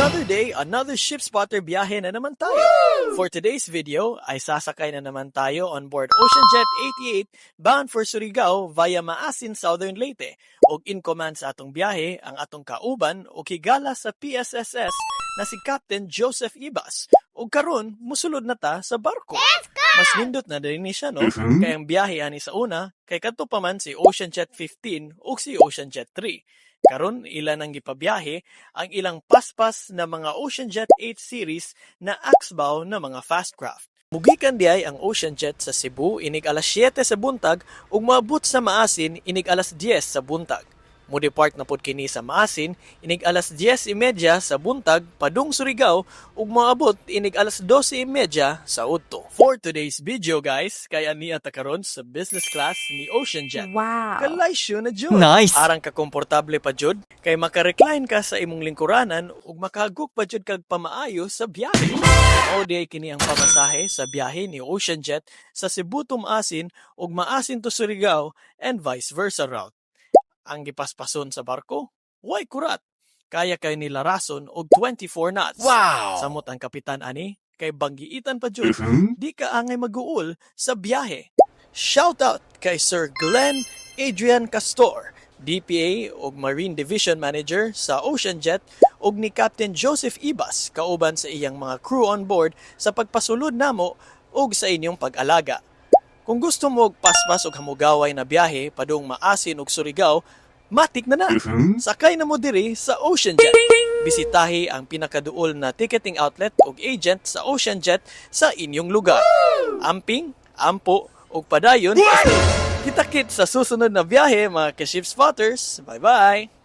Another day, another ship spotter biyahe na naman tayo. For today's video ay sasakay na naman tayo on board OceanJet 88 bound for Surigao via Maasin, Southern Leyte. Og in command sa atong biyahe ang atong kauban o kigala sa PSSS na si Captain Joseph Ibas. Og karon musulod na ta sa barko. Mas nindot na din ni siya no. Kaya ang biyahe ani sa una kay kadto pa man si OceanJet 15 ug si OceanJet 3. Karon ilan ang gipabiyahe ang ilang paspas na mga OceanJet 8 series na Axbow na mga fast craft. Mugikan diay ang OceanJet sa Cebu inig alas 7 sa buntag ug maabot sa Maasin inig alas 10 sa buntag. Mo depart na pod kini sa Maasin inig alas 10:30 sa buntag padung Surigao ug moabot inig alas 12:30 sa udto. For today's video guys, kaya niya ta karon sa business class ni OceanJet. Wow. Kalaysyo na jud. Nice. Arang ka komportable pa jud kay maka-recline ka sa imong lingkuranan ug makaguk pa jud kag pamaayo sa biyahe. O di kini ang pamasahe sa biyahe ni OceanJet sa Cebu to Maasin ug Maasin to Surigao and vice versa route. Ang gipaspason sa barko, way kurat. Kaya kay nila rason og 24 knots. Wow. Samot ang kapitan ani kay banggiitan pa jud di ka angay mag-uol sa biyahe. Shoutout kay Sir Glenn Adrian Castor, DPA ug Marine Division Manager sa OceanJet ug ni Captain Joseph Ibas kauban sa iyang mga crew on board sa pagpasulod namo ug sa inyong pag-alaga. Kung gusto mo og paspas ug hamugaway na biyahe padung Maasin ug Surigao, matik na na. Sakay na mo diri sa OceanJet. Bisitahi ang pinakaduol na ticketing outlet ug agent sa OceanJet sa inyong lugar. Amping, ampo, ug padayon. Kita-kit sa susunod na biyahe mga ka-ship spotters. Bye-bye!